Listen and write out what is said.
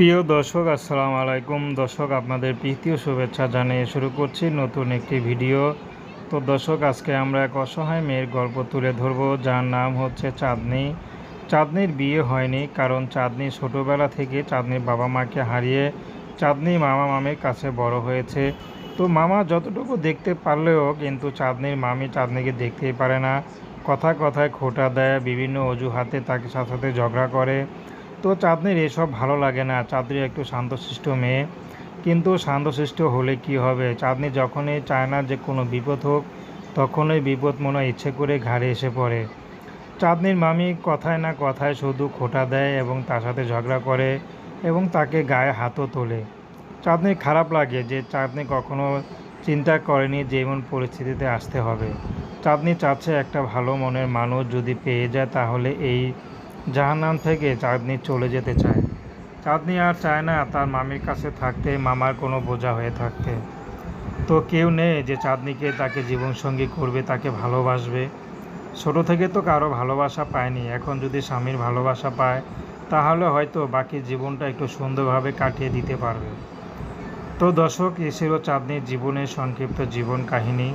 প্রিয় দর্শক, আসসালামু আলাইকুম। দর্শক, আপনাদের প্রীতি ও শুভেচ্ছা জানিয়ে শুরু করছি নতুন একটি ভিডিও। তো দর্শক, আজকে আমরা এক অসহায় মেয়ের গল্প তুলে ধরব। যার নাম হচ্ছে চাঁদনি। চাঁদনির বিয়ে হয়নি, কারণ চাঁদনি ছোটোবেলা থেকে চাঁদনির বাবা মাকে হারিয়ে চাঁদনি মামা মামির কাছে বড় হয়েছে। তো মামা যতটুকু দেখতে পারলেও কিন্তু চাঁদনির মামি চাঁদনিকে দেখতেই পারে না। কথা কথায় খোটা দেয়, বিভিন্ন অজুহাতে তাকে সাথে সাথে ঝগড়া করে। তো চাঁদনির এসব ভালো লাগে না। চাঁদনি একটু শান্তশিষ্ট মেয়ে। কিন্তু শান্তশিষ্ট হলে কি হবে? চাঁদনি যখনই চায় না যে কোনো বিপদ হোক, তখনই বিপদ মনে ইচ্ছে করে ঘাড়ে এসে পড়ে। চাঁদনির মামি কথায় না কথায় শুধু খোটা দেয় এবং তার সাথে ঝগড়া করে এবং তাকে গায়ে হাতও তোলে। চাঁদনির খারাপ লাগে যে চাঁদনি কখনো চিন্তা করেনি যে এমন পরিস্থিতিতে আসতে হবে। চাঁদনি চাচ্ছে একটা ভালো মনের মানুষ যদি পেয়ে যায় তাহলে এই জাহান্নাম থেকে চাঁদনি চলে যেতে চায়। চাঁদনি আর চায় না তার মামির কাছে থাকতে, মামার কোনো বোঝা হয়ে থাকতে। তো কেউ নেই যে চাঁদনিকে তাকে জীবনসঙ্গী করবে, তাকে ভালোবাসবে। ছোটো থেকে তো কারও ভালোবাসা পায়নি। এখন যদি স্বামীর ভালোবাসা পায়, তাহলে হয়তো বাকি জীবনটা একটু সুন্দরভাবে কাটিয়ে দিতে পারবে। তো দর্শক, এ ছিল চাঁদনির জীবনের সংক্ষিপ্ত জীবন কাহিনী।